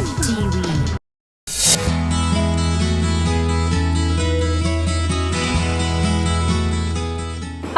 TV.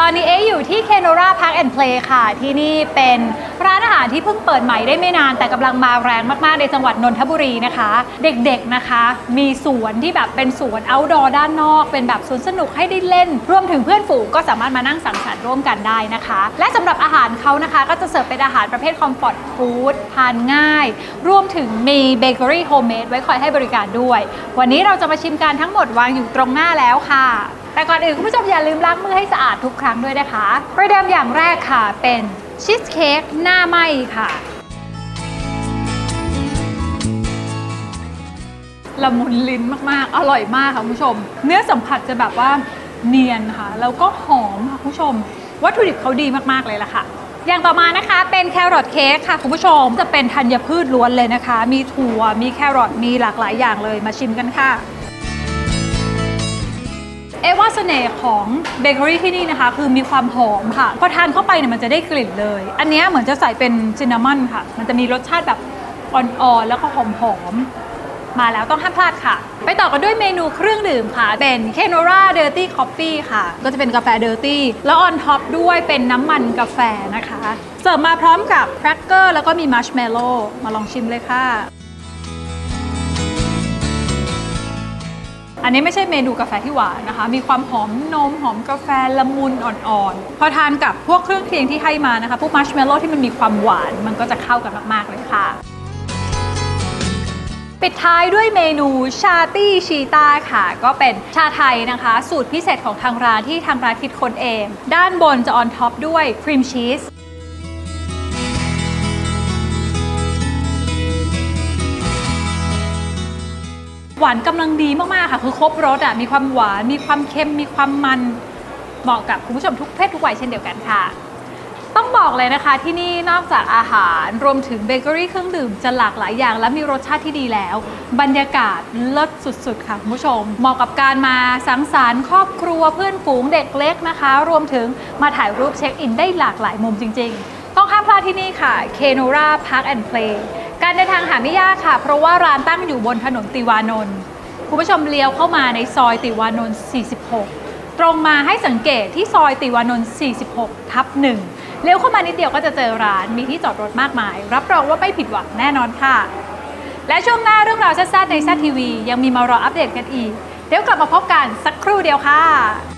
ตอนนี้เอ๊อยู่ที่ Kenora Park and Play ค่ะ ที่นี่เป็นร้านอาหารที่เพิ่งเปิดใหม่ได้ไม่นานแต่กำลังมาแรงมากๆในจังหวัดนนทบุรีนะคะ เด็กๆนะคะ มีสวนที่แบบเป็นสวน outdoor ด้านนอก เป็นแบบสวนสนุกให้ได้เล่น รวมถึงเพื่อนฝูงก็สามารถมานั่งสังสรรค์ร่วมกันได้นะคะ และสำหรับอาหารเขานะคะ ก็จะเสิร์ฟเป็นอาหารประเภทคอมฟอร์ตฟู้ดทานง่าย รวมถึงมีเบเกอรี่โฮมเมดไว้คอยให้บริการด้วย วันนี้เราจะมาชิมกันทั้งหมดวางอยู่ตรงหน้าแล้วค่ะ แต่ก่อนอื่นคุณผู้ชมอย่าลืมล้างมือให้สะอาดทุกครั้งด้วยนะคะ ประเดิมอย่างแรกค่ะเป็นชีสเค้กหน้าไหมค่ะ ละมุนลิ้นมากๆ อร่อยมากค่ะคุณผู้ชม เนื้อสัมผัสจะแบบว่าเนียนค่ะ แล้วก็หอมค่ะคุณผู้ชม วัตถุดิบเขาดีมากๆเลยล่ะค่ะอย่างต่อมานะคะเป็นแครอทเค้กค่ะคุณผู้ชมจะเป็นธัญพืชล้วนเลยนะคะ มีถั่วมีแครอทมีหลากหลายอย่างเลยมาชิมกันค่ะ เอะว่าเสน่ห์ของเบเกอรี่ที่นี่นะคะ คือมีความหอมค่ะ พอทานเข้าไปเนี่ยมันจะได้กลิ่นเลย อันนี้เหมือนจะใส่เป็นซินนามอนค่ะ มันจะมีรสชาติแบบอ่อนๆแล้วก็หอมๆมาแล้วต้องห้ามพลาดค่ะ ไปต่อกันด้วยเมนูเครื่องดื่มค่ะ เป็น Kenora Dirty Coffee ค่ะ ก็จะเป็นกาแฟ Dirty แล้วออนท็อปด้วยเป็นน้ำมันกาแฟนะคะ เสิร์ฟมาพร้อมกับแครกเกอร์แล้วก็มีมัชเมลโล่มาลองชิมเลยค่ะ อันนี้ไม่ใช่เมนูกาแฟที่หวานนะคะ มีความหอมนมหอมกาแฟละมุนอ่อนๆ พอทานกับพวกเครื่องเคียงที่ให้มานะคะ พวกมัชเมลโล่ที่มันมีความหวานมันก็จะเข้ากันมากๆเลยค่ะปิดท้ายด้วยเมนูชาตี้ชีตาค่ะ ก็เป็นชาไทยนะคะ สูตรพิเศษของทางร้านที่ทางร้านคิดค้นเอง ด้านบนจะออนท็อปด้วยครีมชีส หวานกำลังดีมากๆค่ะ คือครบรสอะมีความหวาน มีความเค็ม มีความมัน เหมาะกับคุณผู้ชมทุกเพศทุกวัยเช่นเดียวกันค่ะ ต้องบอกเลยนะคะที่นี่นอกจากอาหารรวมถึงเบเกอรี่เครื่องดื่มจะหลากหลายอย่าง และมีรสชาติที่ดีแล้ว บรรยากาศเลิศสุดๆ ค่ะคุณผู้ชม เหมาะกับการมาสังสรรค์ครอบครัวเพื่อนฝูงเด็กเล็กนะคะ รวมถึงมาถ่ายรูปเช็คอินได้หลากหลายมุมจริง ๆ ต้องห้ามพลาดที่นี่ค่ะ Kenora Park and Play การเดินทางหาไม่ยากค่ะ เพราะว่าร้านตั้งอยู่บนถนนติวานนท์คุณผู้ชมเลี้ยวเข้ามาในซอยติวานนท์ 46 ตรงมาให้สังเกตที่ซอยติวานนท์ 46 ทับหนึ่งเลี้ยวเข้ามานิดเดียวก็จะเจอร้านมีที่จอดรถมากมาย รับรองว่าไม่ผิดหวังแน่นอนค่ะ และช่วงหน้าเรื่องราวแซ่บๆในแซ่ทีวียังมีมารออัปเดตกันอีก เดี๋ยวกลับมาพบกันสักครู่เดียวค่ะ